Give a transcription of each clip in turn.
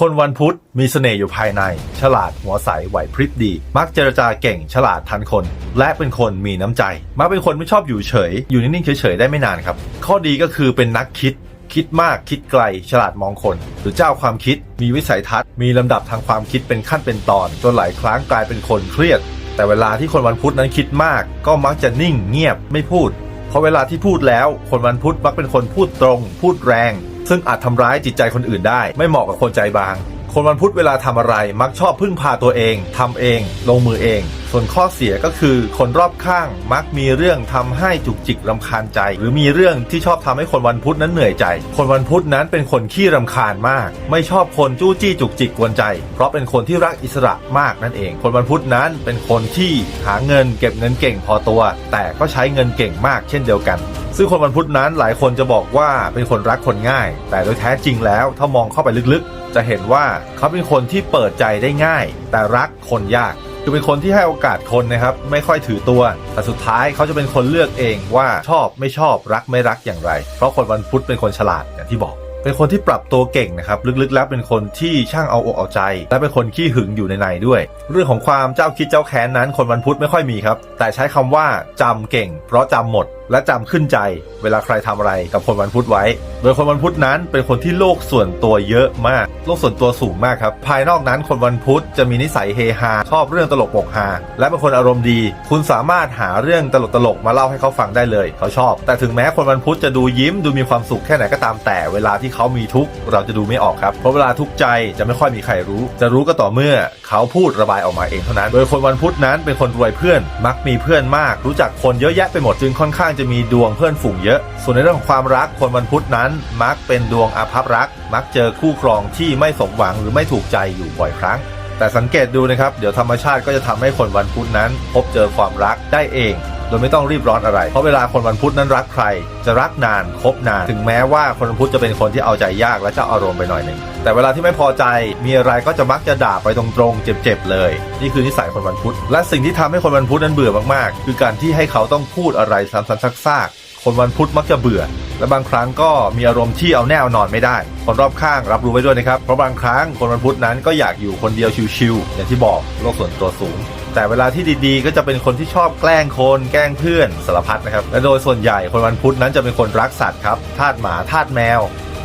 คนวันพุธมีเสน่ห์อยู่ภายใน ฉลาดหัวใสไหวพริบดี มักเจรจาเก่งฉลาดทันคน และเป็นคนมีน้ำใจ มักเป็นคนไม่ชอบอยู่เฉย อยู่นิ่งๆเฉยๆได้ไม่นานครับ ข้อดีก็คือเป็นนักคิด คิดมากคิดไกล ฉลาดมองคน หรือเจ้าความคิด มีวิสัยทัศน์ มีลำดับทางความคิดเป็นขั้นเป็นตอน จนหลายครั้งกลายเป็นคนเครียด แต่เวลาที่คนวันพุธนั้นคิดมาก ก็มักจะนิ่งเงียบไม่พูด เพราะเวลาที่พูดแล้ว คนวันพุธมักเป็นคนพูดตรง พูดแรง ซึ่งอาจทำร้ายจิตใจคนอื่นได้ ไม่เหมาะกับคนใจบาง คนวันพุธเวลาทำอะไรมักชอบพึ่งพาตัวเองทำเอง ลงมือเอง ส่วนข้อเสียก็คือ คนรอบข้างมักมีเรื่องทำให้จุกจิกรำคาญใจ หรือมีเรื่องที่ชอบทำให้คนวันพุธนั้นเหนื่อยใจ คนวันพุธนั้นเป็นคนขี้รำคาญมาก ไม่ชอบคนจู้จี้จุกจิกกวนใจ เพราะเป็นคนที่รักอิสระมากนั่นเอง คนวันพุธนั้นเป็นคนที่หาเงินเก็บเงินเก่งพอตัว แต่ก็ใช้เงินเก่งมากเช่นเดียวกันซึ่งคนวันพุธนั้นหลายคนจะบอกว่าเป็นคนรักคนง่าย แต่โดยแท้จริงแล้วถ้ามองเข้าไปลึกๆ จะเห็นว่าเขาเป็นคนที่เปิดใจได้ง่าย แต่รักคนยากคือเป็นคนที่ให้โอกาสคนนะครับไม่ค่อยถือตัว แต่สุดท้ายเขาจะเป็นคนเลือกเองว่าชอบไม่ชอบรักไม่รักอย่างไร เพราะคนวันพุธเป็นคนฉลาดอย่างที่บอก เป็นคนที่ปรับตัวเก่งนะครับลึกๆแล้วเป็นคนที่ช่างเอาอกเอาใจ และเป็นคนขี้หึงอยู่ในในด้วย เรื่องของความเจ้าคิดเจ้าแค้นนั้นคนวันพุธไม่ค่อยมีครับ แต่ใช้คำว่าจำเก่ง เพราะจำหมดและจำขึ้นใจเวลาใครทำอะไรกับคนวันพุธไว้ โดยคนวันพุธนั้นเป็นคนที่โลกส่วนตัวเยอะมาก โลกส่วนตัวสูงมากครับ ภายนอกนั้นคนวันพุธจะมีนิสัยเฮฮา ชอบเรื่องตลกปกฮา และเป็นคนอารมณ์ดี คุณสามารถหาเรื่องตลกตลกๆมาเล่าให้เขาฟังได้เลย เขาชอบ แต่ถึงแม้คนวันพุธจะดูยิ้มดูมีความสุขแค่ไหนก็ตามแต่ เวลาที่เขามีทุกข์เราจะดูไม่ออกครับ เพราะเวลาทุกข์ใจจะไม่ค่อยมีใครรู้ จะรู้ก็ต่อเมื่อเขาพูดระบายออกมาเองเท่านั้น โดยคนวันพุธนั้นเป็นคนรวยเพื่อน มักมีเพื่อนมาก รู้จักคนเยอะแยะไปหมดจึงค่อนข้างจะมีดวงเพื่อนฝูงเยอะ ส่วนในเรื่องของความรักคนวันพุธนั้น มักเป็นดวงอาภัพรัก มักเจอคู่ครองที่ไม่สมหวังหรือไม่ถูกใจอยู่บ่อยครั้ง แต่สังเกตดูนะครับ เดี๋ยวธรรมชาติก็จะทำให้คนวันพุธนั้น พบเจอความรักได้เอง ดยไม่ต้องรีบร้อนอะไร เพราะเวลาคนวันพุธนั้นรักใคร จะรักนานคบนาน ถึงแม้ว่าคนวันพุธจะเป็นคนที่เอาใจยากและเจ้าอารมณ์ไปหน่อยหนึ่งแต่เวลาที่ไม่พอใจมีอะไรก็จะมักจะด่าไปตรงๆเจ็บๆเลย นี่คือนิสัยคนวันพุธและสิ่งที่ทำให้คนวันพุธนั้นเบื่อมากๆ คือการที่ให้เขาต้องพูดอะไรซ้ำๆซากๆ คนวันพุธมักจะเบื่อ และบางครั้งก็มีอารมณ์ที่เอาแน่เอานอนไม่ได้ คนรอบข้างรับรู้ไว้ด้วยนะครับ เพราะบางครั้งคนวันพุธนั้นก็อยากอยู่คนเดียวชิวๆอย่างที่บอกโลกส่วนตัวสูง แต่เวลาที่ดีๆ ก็จะเป็นคนที่ชอบแกล้งคนแกล้งเพื่อนสารพัดนะครับและโดยส่วนใหญ่คนวันพุธนั้นจะเป็นคนรักสัตว์ครับทาสหมาทาสแมว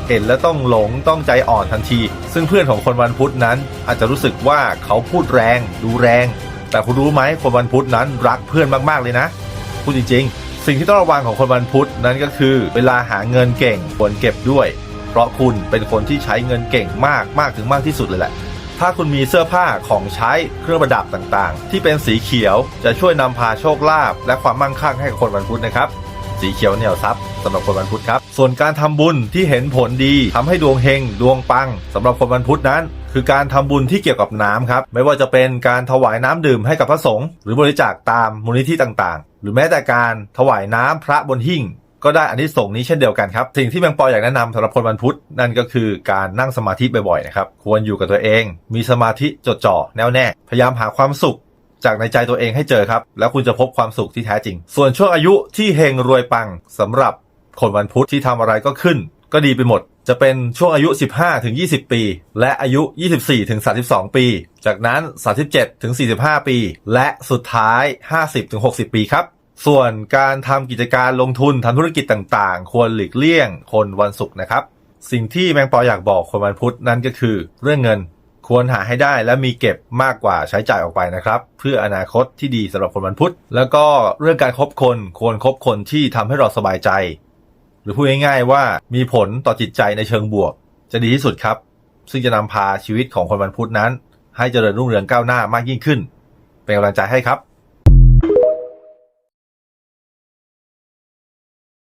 เห็นแล้วต้องหลงต้องใจอ่อนทันที ซึ่งเพื่อนของคนวันพุธนั้น อาจจะรู้สึกว่าเขาพูดแรง ดูแรง แต่คุณรู้ไหมคนวันพุธนั้นรักเพื่อนมากๆเลยนะพูดจริงๆ สิ่งที่ต้องระวังของคนวันพุธนั้นก็คือ เวลาหาเงินเก่งควรเก็บด้วย เพราะคุณเป็นคนที่ใช้เงินเก่งมากมากถึงมากที่สุดเลยแหละ ถ้าคุณมีเสื้อผ้าของใช้เครื่องประดับต่างๆ ที่เป็นสีเขียวจะช่วยนำพาโชคลาภและความมั่งคั่งให้กับคนวันพุธนะครับสีเขียวเหนี่ยวซับสำหรับคนวันพุธครับ ส่วนการทำบุญที่เห็นผลดีทำให้ดวงเฮงดวงปังสำหรับคนวันพุธนั้น คือการทำบุญที่เกี่ยวกับน้ำครับ ไม่ว่าจะเป็นการถวายน้ำดื่มให้กับพระสงฆ์หรือบริจาคตามมูลนิธิต่างๆ หรือแม้แต่การถวายน้ำพระบนหิ้งก็ได้อันที่ส่งส์นี้เช่นเดียวกันครับ สิ่งที่แมงปออยากแนะนำสำหรับคนวันพุธนั่นก็คือการนั่งสมาธิบ่อยๆนะครับ ควรอยู่กับตัวเอง มีสมาธิจดจ่อแน่วแน่ พยายามหาความสุข จากในใจตัวเองให้เจอครับ แล้วคุณจะพบความสุขที่แท้จริง ส่วนช่วงอายุที่เฮงรวยปังสำหรับคนวันพุธที่ทำอะไรก็ขึ้น ก็ดีไปหมด จะเป็นช่วงอายุ 15ถึง20 ปี และอายุ 24ถึง32 ปี จากนั้น 37ถึง45 ปี และสุดท้าย 50ถึง60 ปีครับ ส่วนการทำกิจการลงทุนทำธุรกิจต่างๆ ควรหลีกเลี่ยงคนวันศุกร์นะครับ สิ่งที่แมงปออยากบอกคนวันพุธนั่นก็คือ เรื่องเงินควรหาให้ได้และมีเก็บมากกว่าใช้จ่ายออกไปนะครับ เพื่ออนาคตที่ดีสำหรับคนวันพุธ แล้วก็เรื่องการคบคนควรคบคนที่ทำให้เราสบายใจ รือพูดง่ายๆว่ามีผลต่อจิตใจในเชิงบวก จะดีที่สุดครับ ซึ่งจะนำพาชีวิตของคนวันพุธนั้น ให้เจริญรุ่งเรืองก้าวหน้ามากยิ่งขึ้น เป็นกำลังใจให้ครับ